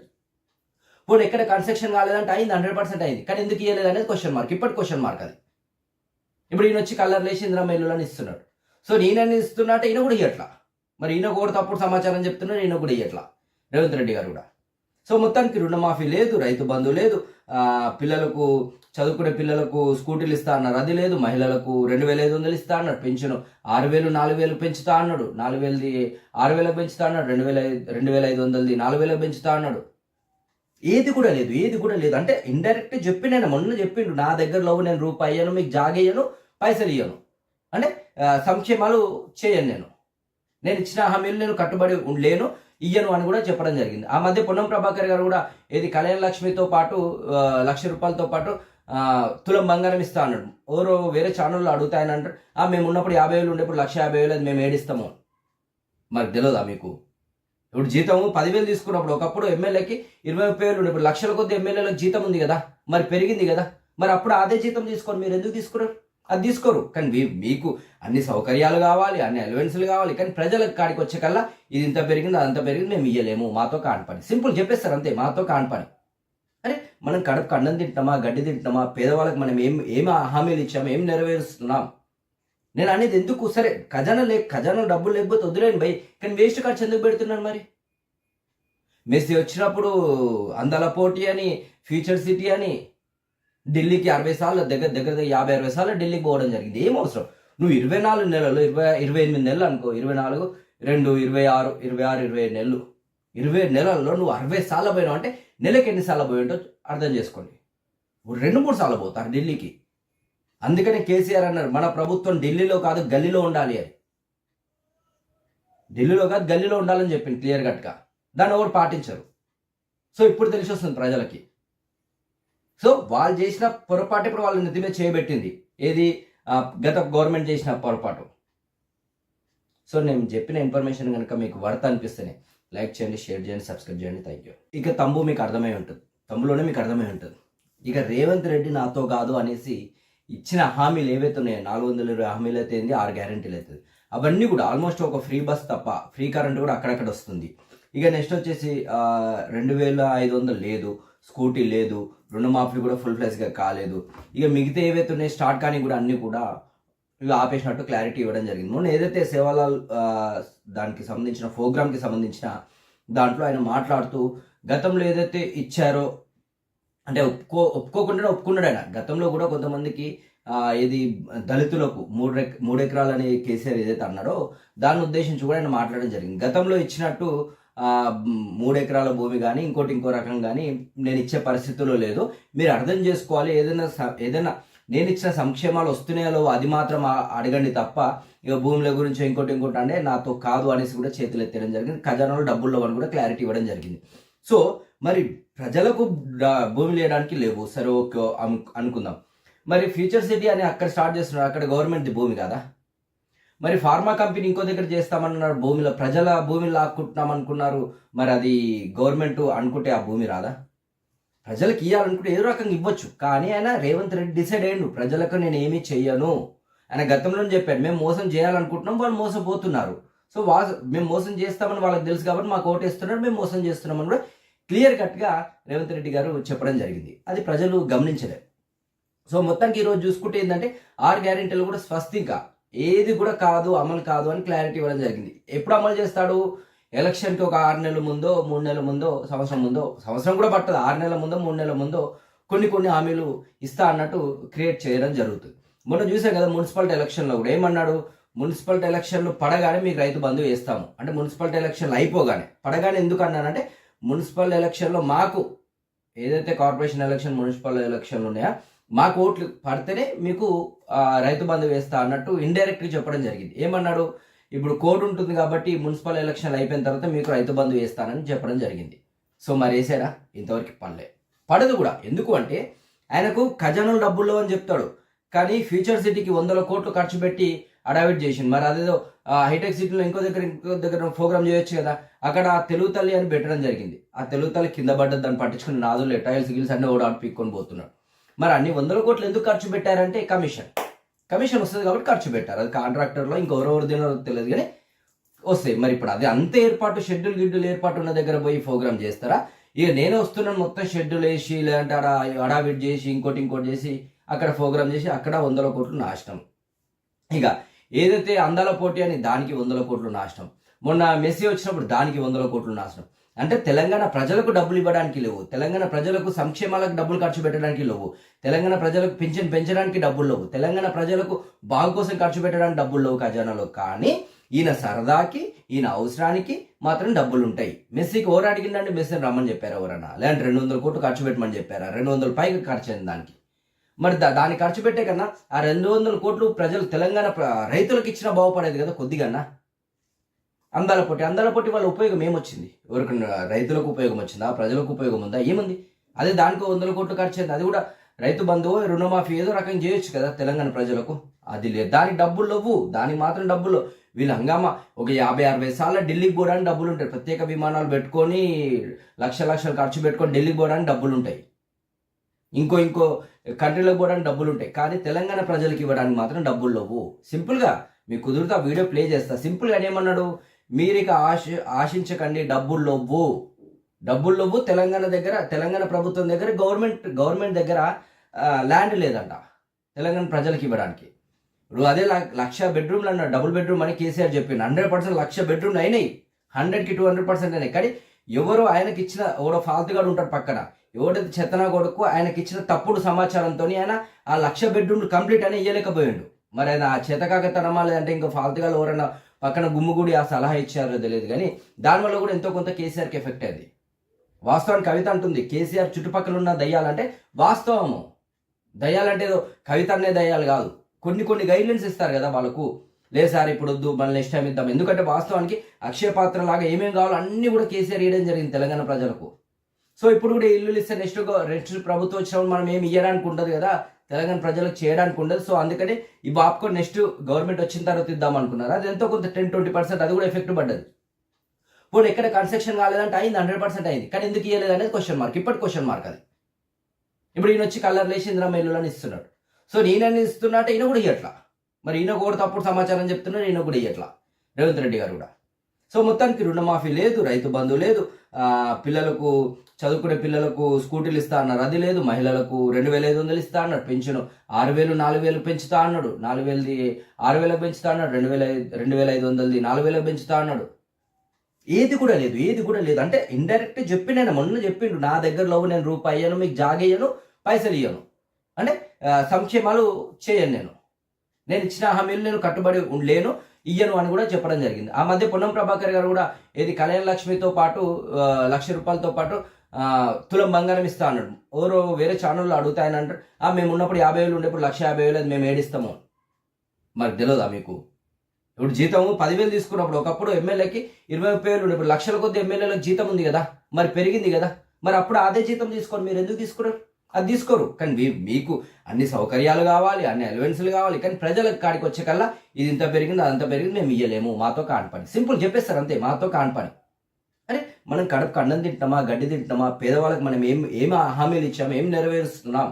S1: ఇప్పుడు ఎక్కడ కన్స్ట్రక్షన్ కాలేదంటే అయింది హండ్రెడ్ పర్సెంట్ అయింది. కానీ ఎందుకు ఇవ్వలేదు అనేది క్వశ్చన్ మార్క్ ఇప్పటి క్వశ్చన్ మార్క్ అది. ఇప్పుడు ఈయన వచ్చి కలర్ లేచి ఇందిరా అని ఇస్తున్నాడు. సో నేనని ఇస్తున్నా అంటే ఈయన కూడా ఇవ్వట్లా మరి ఈయన కూడా తప్పుడు సమాచారం చెప్తున్నాడు ఈయన కూడా ఇవ్వట్లా రేవంత్ రెడ్డి గారు కూడా. సో మొత్తానికి రుణమాఫీ లేదు రైతు బంధు లేదు. పిల్లలకు చదువుకునే పిల్లలకు స్కూటీలు ఇస్తా అన్నారు. అది లేదు. మహిళలకు రెండు వేల ఐదు వందలు ఇస్తా అన్నాడు. పెన్షన్ ఆరు వేలు నాలుగు వేలు పెంచుతా అన్నాడు. నాలుగు వేలది ఆరు వేలకు పెంచుతా అన్నాడు. రెండు వేల ఐదు- రెండు వేల ఐదు వందలది నాలుగు వేలకు పెంచుతా అన్నాడు. ఏది కూడా లేదు. ఏది కూడా లేదు. అంటే ఇండైరెక్ట్ చెప్పి నేను మొన్న చెప్పిండు నా దగ్గర లవ్ నేను రూపాయి అయ్యాను మీకు జాగేయను పైసలు ఇయ్యను. అంటే సంక్షేమాలు చేయను నేను. నేను ఇచ్చిన హామీలు నేను కట్టుబడి ఉండలేను ఇయ్యను అని కూడా చెప్పడం జరిగింది. ఆ మధ్య పొన్నం ప్రభాకర్ గారు కూడా ఏది కళ్యాణ లక్ష్మితో పాటు లక్ష రూపాయలతో పాటు తులం బంగారం ఇస్తా అన్నాడు. ఎవరో వేరే ఛానల్లో అడుగుతాయని అంటారు ఆ మేము ఉన్నప్పుడు యాభై వేలు ఉండేప్పుడు లక్ష యాభై వేలు అది మేము ఏడిస్తాము. మరి తెలియదా మీకు? ఇప్పుడు జీతం పదివేలు తీసుకున్నప్పుడు ఒకప్పుడు ఎమ్మెల్యేకి ఇరవై ముప్పై వేలు ఉండే ఇప్పుడు లక్షల కొద్ది ఎమ్మెల్యేలకు జీతం ఉంది కదా మరి పెరిగింది కదా మరి అప్పుడు అదే జీతం తీసుకొని మీరు ఎందుకు తీసుకున్నారు? అది తీసుకోరు. కానీ మీ- మీకు అన్ని సౌకర్యాలు కావాలి అన్ని అలవెన్స్లు కావాలి కానీ ప్రజలకు కాడికి వచ్చే కల్లా ఇది ఇంత పెరిగింది అదంతా పెరిగింది మేము ఇయ్యలేము మాతో కాన్పని సింపుల్ చెప్పేస్తారు అంతే మాతో కాన్పని అరే మనం కడుపు అన్నం తింటామా గడ్డి తింటామా పేదవాళ్ళకి మనం ఏం ఏం హామీలు ఇచ్చాము ఏం నెరవేరుస్తున్నాం? నేను అనేది ఎందుకు? సరే ఖజానా లే ఖజానా డబ్బులు లేకపోతే వదిలేను భయ్ కానీ వేస్ట్ ఖర్చు ఎందుకు పెడుతున్నాను మరి? మెస్సీ వచ్చినప్పుడు అందాల పోటీ అని ఫ్యూచర్ సిటీ అని ఢిల్లీకి అరవై సార్లు దగ్గర దగ్గర దగ్గర యాభై అరవై సార్లు ఢిల్లీకి పోవడం జరిగింది. ఏం అవసరం? నువ్వు ఇరవై నాలుగు నెలలు ఇరవై ఇరవై ఎనిమిది నెలలు అనుకో ఇరవై నాలుగు రెండు ఇరవై ఆరు ఇరవై ఆరు ఇరవై ఏడు నెలలు. ఇరవై నెలల్లో నువ్వు అరవై సార్లు పోయినావు అంటే నెలకి ఎన్నిసార్లు పోయి ఉంటో అర్థం చేసుకోండి. రెండు మూడు సార్లు పోతారు ఢిల్లీకి. అందుకనే కేసీఆర్ అన్నారు మన ప్రభుత్వం ఢిల్లీలో కాదు గల్లీలో ఉండాలి అని. ఢిల్లీలో కాదు గల్లీలో ఉండాలని చెప్పింది క్లియర్ కట్గా. దాన్ని ఎవరు పాటించరు. సో ఇప్పుడు తెలిసి వస్తుంది ప్రజలకి. సో వాళ్ళు చేసిన పొరపాటు ఇప్పుడు వాళ్ళ నెత్తి మీద చేయబెట్టింది ఏది? గత గవర్నమెంట్ చేసిన పొరపాటు. సో నేను చెప్పిన ఇన్ఫర్మేషన్ కనుక మీకు వర్త అనిపిస్తేనే లైక్ చేయండి షేర్ చేయండి సబ్స్క్రైబ్ చేయండి. థ్యాంక్ యూ ఇక తంబు మీకు అర్థమై ఉంటుంది. తంబులోనే మీకు అర్థమై ఉంటుంది. ఇక రేవంత్ రెడ్డి నాతో కాదు అనేసి ఇచ్చిన హామీలు ఏవైతే ఉన్నాయో నాలుగు వందల ఇరవై హామీలు అయితే ఏంది? ఆరు గ్యారెంటీలు అవుతుంది అవన్నీ కూడా ఆల్మోస్ట్ ఒక ఫ్రీ బస్ తప్ప ఫ్రీ కరెంట్ కూడా అక్కడక్కడ వస్తుంది. ఇక నెక్స్ట్ వచ్చేసి రెండు వేల ఐదు వందలు లేదు స్కూటీ లేదు రుణమాఫీ కూడా ఫుల్ ఫ్లెస్గా కాలేదు. ఇక మిగతా ఏవైతే ఉన్నాయో స్టార్ట్ కానీ కూడా అన్నీ కూడా ఇక ఆపేసినట్టు క్లారిటీ ఇవ్వడం జరిగింది. మొన్న ఏదైతే సేవాలాల్ దానికి సంబంధించిన ప్రోగ్రామ్కి సంబంధించిన దాంట్లో ఆయన మాట్లాడుతూ గతంలో ఏదైతే ఇచ్చారో అంటే ఒప్పుకో ఒప్పుకోకుండా ఒప్పుకున్నాడు ఆయన. గతంలో కూడా కొంతమందికి ఇది దళితులకు మూడు ఎక్ అనే కేసీఆర్ ఏదైతే అన్నాడో దాన్ని ఉద్దేశించి కూడా ఆయన మాట్లాడడం జరిగింది. గతంలో ఇచ్చినట్టు మూడు ఎకరాల భూమి కానీ ఇంకోటి ఇంకో రకం కానీ నేను ఇచ్చే పరిస్థితుల్లో లేదు. మీరు అర్థం చేసుకోవాలి. ఏదైనా స- ఏదైనా నేను ఇచ్చిన సంక్షేమాలు వస్తున్నాయో అది మాత్రం అడగండి తప్ప ఇక భూముల గురించి ఇంకోటి ఇంకోటి అంటే నాతో కాదు అనేసి కూడా చేతులు ఎత్తడం జరిగింది. ఖజానాలో డబ్బుల్లో అని కూడా క్లారిటీ ఇవ్వడం జరిగింది. సో మరి ప్రజలకు భూమి లేయడానికి లేవు. సరే ఓకే అనుకుందాం. మరి ఫ్యూచర్ సిటీ అని అక్కడ స్టార్ట్ చేస్తున్నారు. అక్కడ గవర్నమెంట్ భూమి కదా? మరి ఫార్మా కంపెనీ ఇంకో దగ్గర చేస్తామన్నారు. భూమిలో ప్రజల భూమిని లాక్కుంటున్నాం అనుకున్నారు మరి అది గవర్నమెంట్ అనుకుంటే ఆ భూమి రాదా? ప్రజలకు ఇవ్వాలనుకుంటే ఏదో రకంగా ఇవ్వచ్చు. కానీ ఆయన రేవంత్ రెడ్డి డిసైడ్ అయ్యిండు. ప్రజలకు నేను ఏమీ చెయ్యను. ఆయన గతంలో చెప్పాడు మేము మోసం చేయాలనుకుంటున్నాం వాళ్ళు మోసపోతున్నారు. సో వా మేము మోసం చేస్తామని వాళ్ళకి తెలుసు కాబట్టి మాకు ఓటేస్తున్నారు మేము మోసం చేస్తున్నామని కూడా క్లియర్ కట్గా రేవంత్ రెడ్డి గారు చెప్పడం జరిగింది. అది ప్రజలు గమనించలేదు సో మొత్తానికి ఈరోజు చూసుకుంటే ఏంటంటే ఆరు గ్యారెంటీలు కూడా స్వస్తింక. ఏది కూడా కాదు అమలు కాదు అని క్లారిటీ ఇవ్వడం జరిగింది. ఎప్పుడు అమలు చేస్తాడు? ఎలక్షన్కి ఒక ఆరు నెలల ముందో మూడు నెలల ముందో సంవత్సరం ముందో సంవత్సరం కూడా పట్టదు ఆరు నెలల ముందో మూడు నెలల ముందో కొన్ని కొన్ని హామీలు ఇస్తా అన్నట్టు క్రియేట్ చేయడం జరుగుతుంది. మొన్న చూసాం కదా మున్సిపాలిటీ ఎలక్షన్లో కూడా ఏమన్నాడు? మున్సిపాలిటీ ఎలక్షన్లు పడగానే మీకు రైతు బంధు వేస్తాము. అంటే మున్సిపాలిటీ ఎలక్షన్లు అయిపోగానే. పడగానే ఎందుకు అన్నానంటే మున్సిపల్ ఎలక్షన్లో మాకు ఏదైతే కార్పొరేషన్ ఎలక్షన్ మున్సిపల్ ఎలక్షన్లు ఉన్నాయో మాకు ఓట్లు పడితేనే మీకు రైతు బంధు వేస్తా అన్నట్టు ఇండైరెక్ట్గా చెప్పడం జరిగింది. ఏమన్నాడు? ఇప్పుడు కోర్టు ఉంటుంది కాబట్టి మున్సిపల్ ఎలక్షన్లు అయిపోయిన తర్వాత మీకు రైతు బంధు వేస్తానని చెప్పడం జరిగింది. సో మరి వేసారా? ఇంతవరకు పడలే. పడదు కూడా. ఎందుకు అంటే ఆయనకు ఖజానాలు డబ్బుల్లో అని చెప్తాడు. కానీ ఫ్యూచర్ సిటీకి వందల కోట్లు ఖర్చు పెట్టి అడావిట్ చేసింది మరి అదేదో హైటెక్ సిటీలో ఇంకో దగ్గర ఇంకో దగ్గర ప్రోగ్రామ్ చేయొచ్చు కదా. అక్కడ ఆ తెలుగు తల్లి అని పెట్టడం జరిగింది. ఆ తెలుగు తల్లి కింద పడ్డది దాన్ని పట్టించుకుని నాదులు టైల్స్ గిల్స్ అన్ని కూడా పీక్కొని పోతున్నాడు. మరి అన్ని వందల కోట్లు ఎందుకు ఖర్చు పెట్టారంటే కమిషన్. కమిషన్ వస్తుంది కాబట్టి ఖర్చు పెట్టారు. అది కాంట్రాక్టర్లో ఇంకెవరెవరు తినారో తెలియదు కానీ వస్తాయి. మరి ఇప్పుడు అది అంత ఏర్పాటు షెడ్యూల్ గిడ్యూల్ ఏర్పాటు ఉన్న దగ్గర పోయి ప్రోగ్రామ్ చేస్తారా? ఇక నేను వస్తున్నాను మొత్తం షెడ్యూల్ వేసి లేదంటే అడా అడావిట్ చేసి ఇంకోటి ఇంకోటి చేసి అక్కడ ప్రోగ్రామ్ చేసి అక్కడ వందల కోట్లు నాశనం. ఇక ఏదైతే అందాల పోటీ అని దానికి వందల కోట్లు నాశనం. మొన్న మెస్సీ వచ్చినప్పుడు దానికి వందల కోట్లు నాశనం. అంటే తెలంగాణ ప్రజలకు డబ్బులు ఇవ్వడానికి లేవు. తెలంగాణ ప్రజలకు సంక్షేమాలకు డబ్బులు ఖర్చు పెట్టడానికి లేవు. తెలంగాణ ప్రజలకు పెన్షన్ పెంచడానికి డబ్బులు లేవు. తెలంగాణ ప్రజలకు బాగు కోసం ఖర్చు పెట్టడానికి డబ్బులు లేవు ఖజానాలో. కానీ ఈయన సరదాకి ఈయన అవసరానికి మాత్రం డబ్బులు ఉంటాయి. మెస్సీకి ఎవరు అడిగిందండి మెస్సీని రమ్మని చెప్పారు ఎవరన్నా. లేదంటే రెండు వందల కోట్లు ఖర్చు పెట్టమని చెప్పారా? రెండు వందల పైగా ఖర్చు అయింది దానికి. మరి దా- దాన్ని ఖర్చు పెట్టే కన్నా ఆ రెండు వందల కోట్లు ప్రజలు తెలంగాణ రైతులకు ఇచ్చిన బాగుపడేది కదా కొద్దిగా అందాల పొట్టి అందాల పొట్టి వాళ్ళ ఉపయోగం ఏమొచ్చింది? ఎవరికి రైతులకు ఉపయోగం వచ్చిందా? ప్రజలకు ఉపయోగం ఉందా? ఏముంది? అదే దానికి వందల కోట్లు ఖర్చు అయింది. అది కూడా రైతు బంధువు రుణమాఫీ ఏదో రకం చేయొచ్చు కదా తెలంగాణ ప్రజలకు. అది లేదు. దానికి డబ్బులు లేవు. దానికి మాత్రం డబ్బులు వీళ్ళు హంగామా ఒక యాభై అరవై సార్లు ఢిల్లీకి పోవడానికి డబ్బులు ఉంటాయి. ప్రత్యేక విమానాలు పెట్టుకొని లక్ష లక్షలు ఖర్చు పెట్టుకొని ఢిల్లీకి పోవడానికి డబ్బులు ఉంటాయి. ఇంకో ఇంకో కంట్రీలకు పోవడానికి డబ్బులు ఉంటాయి. కానీ తెలంగాణ ప్రజలకు ఇవ్వడానికి మాత్రం డబ్బులు లేవు. సింపుల్గా మీకు కుదిరితే ఆ వీడియో ప్లే చేస్తా. సింపుల్గా ఏమన్నాడు? మీరు ఆశ ఆశించకండి డబ్బులు లేవు డబ్బులు లేవు తెలంగాణ దగ్గర తెలంగాణ ప్రభుత్వం దగ్గర గవర్నమెంట్ గవర్నమెంట్ దగ్గర ల్యాండ్ లేదంట. తెలంగాణ ప్రజలకు ఇవ్వడానికి. ఇప్పుడు అదే ల- లక్ష బెడ్రూమ్లు అన్న డబుల్ బెడ్రూమ్ అని కేసీఆర్ చెప్పిండు. హండ్రెడ్ పర్సెంట్ లక్ష బెడ్రూమ్లు అయినాయి. హండ్రెడ్కి టూ హండ్రెడ్ పర్సెంట్ అయినాయి. కానీ ఎవరు ఆయనకి ఇచ్చిన ఎవరో ఫాల్తుగాడు ఉంటాడు పక్కన. ఎవడైతే చెత్తనా కొడుకు ఆయనకి ఇచ్చిన తప్పుడు సమాచారంతో ఆయన ఆ లక్ష బెడ్రూమ్లు కంప్లీట్ అని ఇయ్యలేకపోయాడు. మరి ఆయన ఆ చేతకాకతనమా లేదంటే ఇంకా ఫాల్తుగా ఎవరైనా పక్కన గుమ్ముగుడి ఆ సలహా ఇచ్చారో తెలియదు కానీ దానివల్ల కూడా ఎంతో కొంత కేసీఆర్కి ఎఫెక్ట్ అయింది వాస్తవానికి కవిత అంటుంది కేసీఆర్ చుట్టుపక్కల ఉన్న దయ్యాలంటే వాస్తవము. దయ్యాలంటే ఏదో కవిత అనే దయ్యాలు కాదు. కొన్ని కొన్ని గైడ్లైన్స్ ఇస్తారు కదా వాళ్ళకు. లేదు సార్ ఇప్పుడు వద్దు మళ్ళీ నెక్స్ట్ టైం ఇద్దాం ఎందుకంటే వాస్తవానికి అక్షయ పాత్ర లాగా ఏమేమి కావాలో అన్నీ కూడా కేసీఆర్ ఇవ్వడం జరిగింది తెలంగాణ ప్రజలకు. సో ఇప్పుడు కూడా ఇల్లు ఇస్తే నెక్స్ట్ నెక్స్ట్ ప్రభుత్వం వచ్చినప్పుడు మనం ఏమి ఇవ్వడానికి ఉండదు కదా. తెలంగాణ ప్రజలకు చేయడానికి ఉండదు. సో అందుకని ఈ బాప్కో నెక్స్ట్ గవర్నమెంట్ వచ్చిన తర్వాత ఇద్దాం అనుకున్నారు. అది ఎంతో కొంత టెన్ ట్వంటీ పర్సెంట్ అది కూడా ఎఫెక్ట్ పడ్డది. ఇప్పుడు ఎక్కడ కన్స్ట్రక్షన్ కాలేదంటే అయింది హండ్రెడ్ పర్సెంట్ అయింది. కానీ ఎందుకు ఇవ్వలేదు అనేది క్వశ్చన్ మార్క్ ఇప్పటి క్వశ్చన్ మార్క్ అది. ఇప్పుడు ఈయన వచ్చి కలర్ లేచి ఇంద్రమ్మ ఇల్లులని ఇస్తున్నాడు. సో నేనని ఇస్తున్నా అంటే ఈయన కూడా ఇయ్యట్లా. మరి ఈయన కూడా తప్పుడు సమాచారం చెప్తున్నాడు ఈయన కూడా ఇయ్యట్లా. రేవంత్ రెడ్డి గారు కూడా. సో మొత్తానికి రుణమాఫీ లేదు రైతు బంధు లేదు. పిల్లలకు చదువుకునే పిల్లలకు స్కూటీలు ఇస్తా అన్నారు. అది లేదు మహిళలకు రెండు వేల ఐదు వందలు ఇస్తా అన్నాడు. పెన్షన్ ఆరు వేలు నాలుగు వేలు పెంచుతా అన్నాడు. నాలుగు వేలది ఆరు వేలకు పెంచుతా అన్నాడు. రెండు వేల రెండు వేల ఐదు వందలది నాలుగు వేలకు పెంచుతా అన్నాడు. ఏది కూడా లేదు ఏది కూడా లేదు. అంటే ఇండైరెక్ట్ నేను మొన్న చెప్పిండు నా దగ్గరలో నేను రూపాయి అయ్యాను మీకు జాగేయను పైసలు ఇయ్యను. అంటే సంక్షేమాలు చేయను నేను. నేను ఇచ్చిన హామీలు నేను కట్టుబడి లేను ఇయ్యను అని కూడా చెప్పడం జరిగింది. ఆ మధ్య పొన్నం ప్రభాకర్ గారు కూడా ఏది కళ్యాణ లక్ష్మితో పాటు లక్ష రూపాయలతో పాటు తులం బంగారం ఇస్తా అన్నాడు. ఎవరో వేరే ఛానల్లో అడుగుతాయని అంటారు ఆ మేము ఉన్నప్పుడు యాభై వేలు ఉండేప్పుడు లక్ష యాభై వేలు అది మేము ఏడిస్తాము. మరి తెలియదా మీకు? ఇప్పుడు జీతం పదివేలు తీసుకున్నప్పుడు ఒకప్పుడు ఎమ్మెల్యేకి ఇరవై ముప్పై వేలు ఉండే ఇప్పుడు లక్షల కొద్ది ఎమ్మెల్యేలకు జీతం ఉంది కదా మరి పెరిగింది కదా మరి అప్పుడు అదే జీతం తీసుకోండి మీరు ఎందుకు తీసుకున్నారు? అది తీసుకోరు. కానీ మీకు అన్ని సౌకర్యాలు కావాలి అన్ని అలవెన్స్లు కావాలి కానీ ప్రజలకు కాడికి వచ్చే కల్లా ఇది ఇంత పెరిగింది అదంతా పెరిగింది మేము ఇయ్యలేము మాతో కానిపని సింపుల్ చెప్పేస్తారు అంతే మాతో కానిపని అరే మనం కడుపు అన్నం తింటున్నామా గడ్డి తింటున్నామా పేదవాళ్ళకి మనం ఏం ఏం హామీలు ఇచ్చాము ఏం నెరవేరుస్తున్నాం?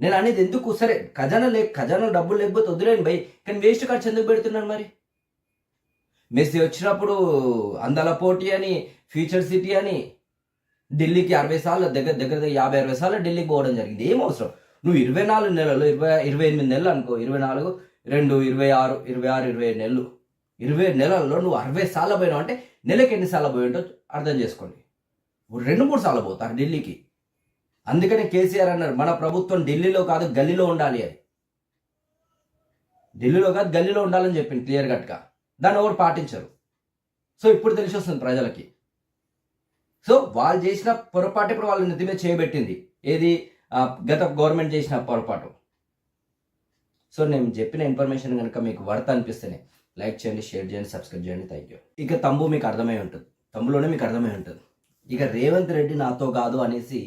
S1: నేను అనేది ఎందుకు? సరే ఖజానా లే ఖజానా డబ్బులు లేకపోతే వదిలేండి భయ్ కానీ వేస్ట్ ఖర్చు ఎందుకు పెడుతున్నాను మరి? మెస్సీ వచ్చినప్పుడు అందాల పోటీ అని ఫ్యూచర్ సిటీ అని ఢిల్లీకి అరవై సార్లు దగ్గర దగ్గర దగ్గర యాభై అరవై సార్లు ఢిల్లీకి పోవడం జరిగింది. ఏం అవసరం? నువ్వు ఇరవై నాలుగు నెలలు ఇరవై ఇరవై ఎనిమిది నెలలు అనుకో ఇరవై నాలుగు రెండు ఇరవై ఆరు ఇరవై ఆరు ఇరవై ఏడు నెలలు. ఇరవై నెలల్లో నువ్వు అరవై సార్లు పోయినావు అంటే నెలకి ఎన్నిసార్లు పోయి ఉంటావు అర్థం చేసుకోండి. రెండు మూడు సార్లు పోతారు ఢిల్లీకి. అందుకనే కేసీఆర్ అన్నారు మన ప్రభుత్వం ఢిల్లీలో కాదు గల్లీలో ఉండాలి అని. ఢిల్లీలో కాదు గల్లీలో ఉండాలని చెప్పింది క్లియర్ కట్గా. దాన్ని ఎవరు పాటించరు. సో ఇప్పుడు తెలిసి వస్తుంది ప్రజలకి. సో వాళ్ళు చేసిన పొరపాటు ఇప్పుడు వాళ్ళ నెత్తి మీద చేయబెట్టింది ఏది? గత గవర్నమెంట్ చేసిన పొరపాటు. సో నేను చెప్పిన ఇన్ఫర్మేషన్ కనుక మీకు వర్త్ అనిపిస్తేనే లైక్ చేయండి షేర్ చేయండి సబ్స్క్రైబ్ చేయండి. థ్యాంక్ యూ ఇక తంబు మీకు అర్థమై ఉంటుంది. తంబులోనే మీకు అర్థమై ఉంటుంది. ఇక రేవంత్ రెడ్డి నాతో కాదు అనేసి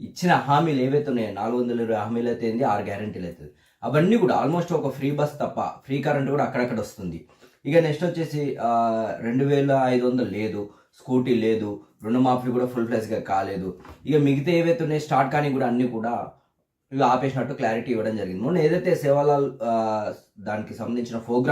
S1: ఇచ్చిన హామీలు ఏవైతే ఉన్నాయో నాలుగు వందల ఇరవై హామీలు అయితే ఆరు గ్యారంటీలు అవుతుంది అవన్నీ కూడా ఆల్మోస్ట్ ఒక ఫ్రీ బస్ తప్ప ఫ్రీ కరెంట్ కూడా అక్కడక్కడ వస్తుంది. ఇక నెక్స్ట్ వచ్చేసి రెండు వేల ఐదు వందలు లేదు స్కూటీ లేదు రుణమాఫీ కూడా ఫుల్ ఫ్లెజ్గా కాలేదు. ఇక మిగతా ఏవైతే ఉన్నాయో స్టార్ట్ కానీ కూడా అన్నీ కూడా ఇవి ఆపేసినట్టు క్లారిటీ ఇవ్వడం జరిగింది. మొన్న ఏదైతే సేవాలాల్ దానికి సంబంధించిన ప్రోగ్రామ్